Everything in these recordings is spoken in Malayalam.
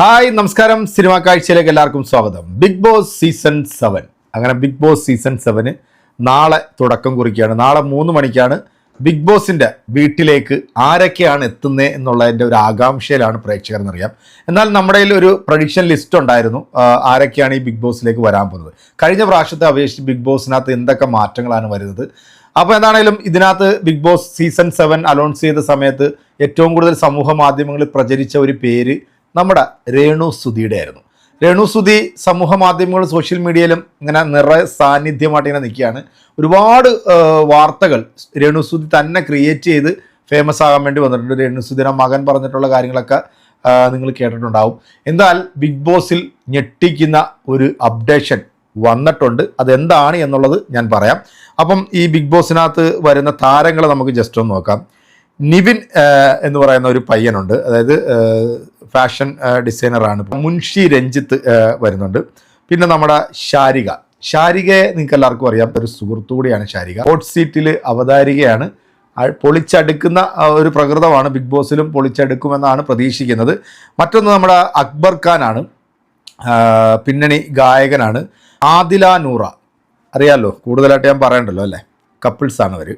ഹായ് നമസ്കാരം. സിനിമാ കാഴ്ചയിലേക്ക് എല്ലാവർക്കും സ്വാഗതം. Big boss season seven. അങ്ങനെ ബിഗ് ബോസ് സീസൺ സെവന് നാളെ തുടക്കം കുറിക്കുകയാണ്. നാളെ മൂന്ന് മണിക്കാണ് ബിഗ് ബോസിന്റെ വീട്ടിലേക്ക് ആരൊക്കെയാണ് എത്തുന്നത് എന്നുള്ളതിന്റെ ഒരു ആകാംക്ഷയിലാണ് പ്രേക്ഷകർ എന്നറിയാം എന്നാൽ നമ്മുടെ ഒരു പ്രഡിക്ഷൻ ലിസ്റ്റ് ഉണ്ടായിരുന്നു. ആരൊക്കെയാണ് ഈ ബിഗ് ബോസിലേക്ക് വരാൻ പോകുന്നത്. കഴിഞ്ഞ പ്രാവശ്യത്തെ അപേക്ഷിച്ച് ബിഗ് ബോസിനകത്ത് എന്തൊക്കെ മാറ്റങ്ങളാണ് വരുന്നത്. അപ്പോൾ എന്താണേലും ഇതിനകത്ത് ബിഗ് ബോസ് സീസൺ സെവൻ അലോൺസ് ചെയ്ത സമയത്ത് ഏറ്റവും കൂടുതൽ സമൂഹ മാധ്യമങ്ങളിൽ പ്രചരിച്ച ഒരു പേര് നമ്മുടെ രേണു സുധിയുടെ ആയിരുന്നു രേണു സുധി സമൂഹ മാധ്യമങ്ങളും സോഷ്യൽ മീഡിയയിലും ഇങ്ങനെ നിറ സാന്നിധ്യമായിട്ട് ഇങ്ങനെ നിൽക്കുകയാണ്. ഒരുപാട് വാർത്തകൾ രേണു സുധി തന്നെ ക്രിയേറ്റ് ചെയ്ത് ഫേമസ് ആകാൻ വേണ്ടി വന്നിട്ടുണ്ട്. രേണു സുധിയുടെ മകൻ പറഞ്ഞിട്ടുള്ള കാര്യങ്ങളൊക്കെ നിങ്ങൾ കേട്ടിട്ടുണ്ടാവും. എന്നാൽ ബിഗ് ബോസിൽ ഞെട്ടിക്കുന്ന ഒരു അപ്ഡേഷൻ വന്നിട്ടുണ്ട്. അതെന്താണ് എന്നുള്ളത് ഞാൻ പറയാം. അപ്പം ഈ ബിഗ് ബോസിനകത്ത് വരുന്ന താരങ്ങളെ നമുക്ക് ജസ്റ്റ് ഒന്ന് നോക്കാം. നിവിൻ എന്ന് പറയുന്ന ഒരു പയ്യനുണ്ട്. അതായത് ഫാഷൻ ഡിസൈനറാണ്. മുൻഷി രഞ്ജിത്ത് വരുന്നുണ്ട്. പിന്നെ നമ്മുടെ ശാരിക. ശാരികയെ നിങ്ങൾക്ക് എല്ലാവർക്കും അറിയാം. ഒരു സുഹൃത്തു കൂടിയാണ് ശാരിക. ഹോട്ട് സീറ്റിൽ അവതാരികയാണ്. പൊളിച്ചടുക്കുന്ന ഒരു പ്രകൃതമാണ്. ബിഗ് ബോസിലും പൊളിച്ചെടുക്കുമെന്നാണ് പ്രതീക്ഷിക്കുന്നത്. മറ്റൊന്ന് നമ്മുടെ അക്ബർ ഖാനാണ്. പിന്നണി ഗായകനാണ്. ആദില നൂറ. അറിയാമല്ലോ കൂടുതലായിട്ട് ഞാൻ പറയണ്ടല്ലോ അല്ലേ? കപ്പിൾസാണ് അവർ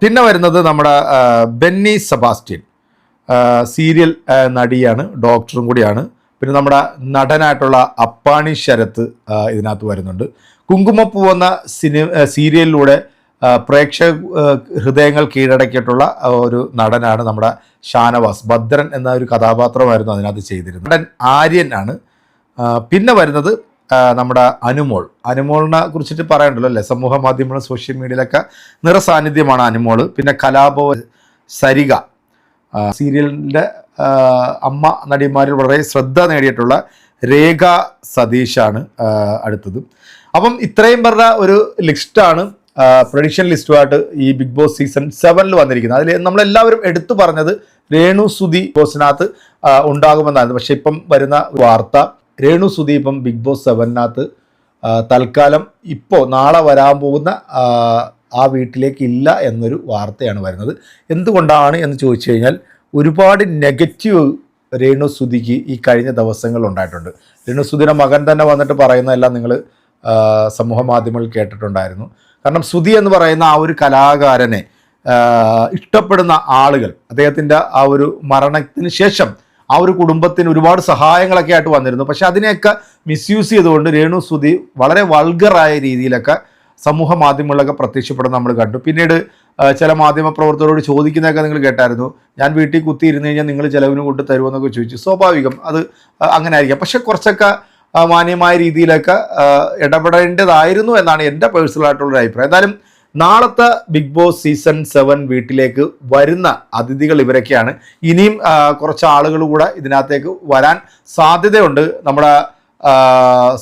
പിന്നെ വരുന്നത് നമ്മുടെ ബെന്നി സെബാസ്റ്റ്യൻ. സീരിയൽ നടിയാണ് ഡോക്ടറും കൂടിയാണ്. പിന്നെ നമ്മുടെ നടനായിട്ടുള്ള അപ്പാണി ശരത്ത് ഇതിനകത്ത് വരുന്നുണ്ട്. കുങ്കുമപ്പൂ എന്ന സിനി സീരിയലിലൂടെ പ്രേക്ഷക ഹൃദയങ്ങൾ കീഴടക്കിയിട്ടുള്ള ഒരു നടനാണ് നമ്മുടെ ഷാനവാസ്. ഭദ്രൻ എന്ന ഒരു കഥാപാത്രമായിരുന്നു അതിനകത്ത് ചെയ്തിരുന്നത്. നടൻ ആര്യൻ ആണ് പിന്നെ വരുന്നത് നമ്മുടെ അനുമോൾ. അനുമോളിനെ കുറിച്ചിട്ട് പറയണ്ടല്ലോ അല്ലേ? സമൂഹ മാധ്യമങ്ങളും സോഷ്യൽ മീഡിയയിലൊക്കെ നിറസാന്നിധ്യമാണ് അനുമോൾ. പിന്നെ കലാഭവ സരിക സീരിയലിന്റെ അമ്മ നടിമാരിൽ വളരെ ശ്രദ്ധ നേടിയിട്ടുള്ള രേഖ സതീഷാണ് അടുത്തത്. അപ്പം ഇത്രയും പറഞ്ഞ ഒരു ലിസ്റ്റാണ് പ്രൊഡിക്ഷൻ ലിസ്റ്റുമായിട്ട് ഈ ബിഗ് ബോസ് സീസൺ സെവനിൽ വന്നിരിക്കുന്നത്. അതിൽ നമ്മളെല്ലാവരും എടുത്തു പറഞ്ഞത് രേണു സുധി ബോസിനകത്ത് ഉണ്ടാകുമെന്നായിരുന്നു. പക്ഷെ ഇപ്പം വരുന്ന വാർത്ത രേണു സുദീപം ബിഗ് ബോസ് സെവനകത്ത് തൽക്കാലം ഇപ്പോൾ നാളെ വരാൻ പോകുന്ന ആ, ആ വീട്ടിലേക്ക് ഇല്ല എന്നൊരു വാർത്തയാണ് വരുന്നത്. എന്തുകൊണ്ടാണ് എന്ന് ചോദിച്ചു കഴിഞ്ഞാൽ ഒരുപാട് നെഗറ്റീവ് രേണു സുധിക്ക് ഈ കഴിഞ്ഞ ദിവസങ്ങളിൽ ഉണ്ടായിട്ടുണ്ട്. രേണു സുധിയുടെ മകൻ തന്നെ വന്നിട്ട് പറയുന്നതെല്ലാം നിങ്ങൾ സമൂഹ മാധ്യമങ്ങളിൽ കേട്ടിട്ടുണ്ടായിരുന്നു. കാരണം സുധി എന്ന് പറയുന്ന ആ ഒരു കലാകാരനെ ഇഷ്ടപ്പെടുന്ന ആളുകൾ അദ്ദേഹത്തിന്റെ ആ ഒരു മരണത്തിന് ശേഷം ആ ഒരു കുടുംബത്തിന് ഒരുപാട് സഹായങ്ങളൊക്കെ ആയിട്ട് വന്നിരുന്നു. പക്ഷെ അതിനെയൊക്കെ മിസ്യൂസ് ചെയ്തുകൊണ്ട് രേണു സുധി വളരെ വൾഗറായ രീതിയിലൊക്കെ സമൂഹ മാധ്യമങ്ങളിലൊക്കെ പ്രത്യക്ഷപ്പെടുന്ന നമ്മൾ കണ്ടു. പിന്നീട് ചില മാധ്യമ പ്രവർത്തകരോട് ചോദിക്കുന്നതൊക്കെ നിങ്ങൾ കേട്ടായിരുന്നു. ഞാൻ വീട്ടിൽ കുത്തിയിരുന്നു കഴിഞ്ഞാൽ നിങ്ങൾ ചിലവിന് കൊണ്ട് തരുമെന്നൊക്കെ ചോദിച്ചു. സ്വാഭാവികം അത് അങ്ങനെ ആയിരിക്കാം പക്ഷെ കുറച്ചൊക്കെ മാന്യമായ രീതിയിലൊക്കെ ഇടപെടേണ്ടതായിരുന്നു എന്നാണ് എന്റെ പേഴ്സണലായിട്ടുള്ളൊരു അഭിപ്രായം. എന്തായാലും നാളത്തെ ബിഗ് ബോസ് സീസൺ സെവൻ വീട്ടിലേക്ക് വരുന്ന അതിഥികൾ ഇവരൊക്കെയാണ്. ഇനിയും കുറച്ച് ആളുകൾ കൂടെ ഇതിനകത്തേക്ക് വരാൻ സാധ്യതയുണ്ട്. നമ്മുടെ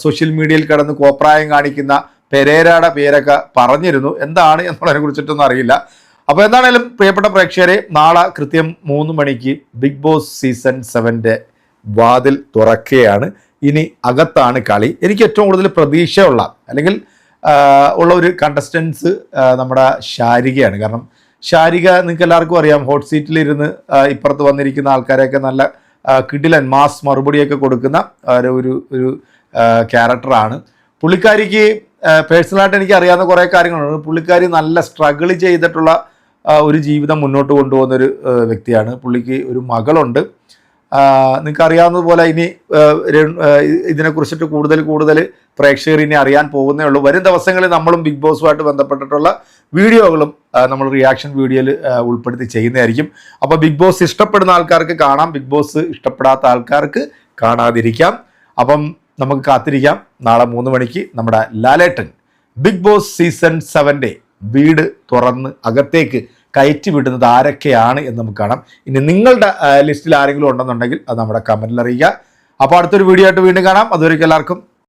സോഷ്യൽ മീഡിയയിൽ കിടന്ന് കോപ്രായം കാണിക്കുന്ന പെരേരയുടെ പേരൊക്കെ പറഞ്ഞിരുന്നു. എന്താണ് എന്നുള്ളതിനെ കുറിച്ചിട്ടൊന്നും അറിയില്ല. അപ്പോൾ എന്താണേലും പ്രിയപ്പെട്ട പ്രേക്ഷകരെ നാളെ കൃത്യം മൂന്ന് മണിക്ക് ബിഗ് ബോസ് സീസൺ സെവന്റെ വാതിൽ തുറക്കുകയാണ്. ഇനി അകത്താണ് കളി. എനിക്ക് ഏറ്റവും കൂടുതൽ പ്രതീക്ഷയുള്ള അല്ലെങ്കിൽ ഉള്ള ഒരു കണ്ടസ്റ്റൻസ് നമ്മുടെ ശാരികയാണ്. കാരണം ശാരിക നിങ്ങൾക്ക് എല്ലാവർക്കും അറിയാം ഹോട്ട് സീറ്റിലിരുന്ന് ഇപ്പുറത്ത് വന്നിരിക്കുന്ന ആൾക്കാരെയൊക്കെ നല്ല കിടിലൻ മാസ് മറുപടിയൊക്കെ കൊടുക്കുന്ന ഒരു ഒരു ക്യാരക്ടറാണ് പുള്ളിക്കാരിക്ക് പേഴ്സണലായിട്ട് എനിക്ക് അറിയാവുന്ന കുറേ കാര്യങ്ങളുണ്ട്. പുള്ളിക്കാരി നല്ല സ്ട്രഗിൾ ചെയ്തിട്ടുള്ള ഒരു ജീവിതം മുന്നോട്ട് കൊണ്ടുപോകുന്ന ഒരു വ്യക്തിയാണ്. പുള്ളിക്ക് ഒരു മകളുണ്ട്. നിങ്ങൾക്ക് അറിയാവുന്നതുപോലെ ഇനി ഇതിനെക്കുറിച്ചിട്ട് കൂടുതൽ കൂടുതൽ പ്രേക്ഷകർ ഇനി അറിയാൻ പോകുന്നേ ഉള്ളൂ. വരും ദിവസങ്ങളിൽ നമ്മളും ബിഗ് ബോസുമായിട്ട് ബന്ധപ്പെട്ടിട്ടുള്ള വീഡിയോകളും നമ്മൾ റിയാക്ഷൻ വീഡിയോയിൽ ഉൾപ്പെടുത്തി ചെയ്യുന്നതായിരിക്കും. അപ്പോൾ ബിഗ് ബോസ് ഇഷ്ടപ്പെടുന്ന ആൾക്കാർക്ക് കാണാം. ബിഗ് ബോസ് ഇഷ്ടപ്പെടാത്ത ആൾക്കാർക്ക് കാണാതിരിക്കാം. അപ്പം നമുക്ക് കാത്തിരിക്കാം. നാളെ മൂന്ന് മണിക്ക് നമ്മുടെ ലാലേട്ടൻ ബിഗ് ബോസ് സീസൺ സെവന്റെ വീട് തുറന്ന് അകത്തേക്ക് കയറ്റി വിടുന്നത് ആരൊക്കെയാണ് എന്ന് നമുക്ക് കാണാം. ഇനി നിങ്ങളുടെ ലിസ്റ്റിൽ ആരെങ്കിലും ഉണ്ടെന്നുണ്ടെങ്കിൽ അത് നമ്മുടെ കമന്റിൽ അറിയിക്കുക. അപ്പോൾ അടുത്തൊരു വീഡിയോ ആയിട്ട് വീണ്ടും കാണാം. അതുവരെയ്ക്കും എല്ലാവർക്കും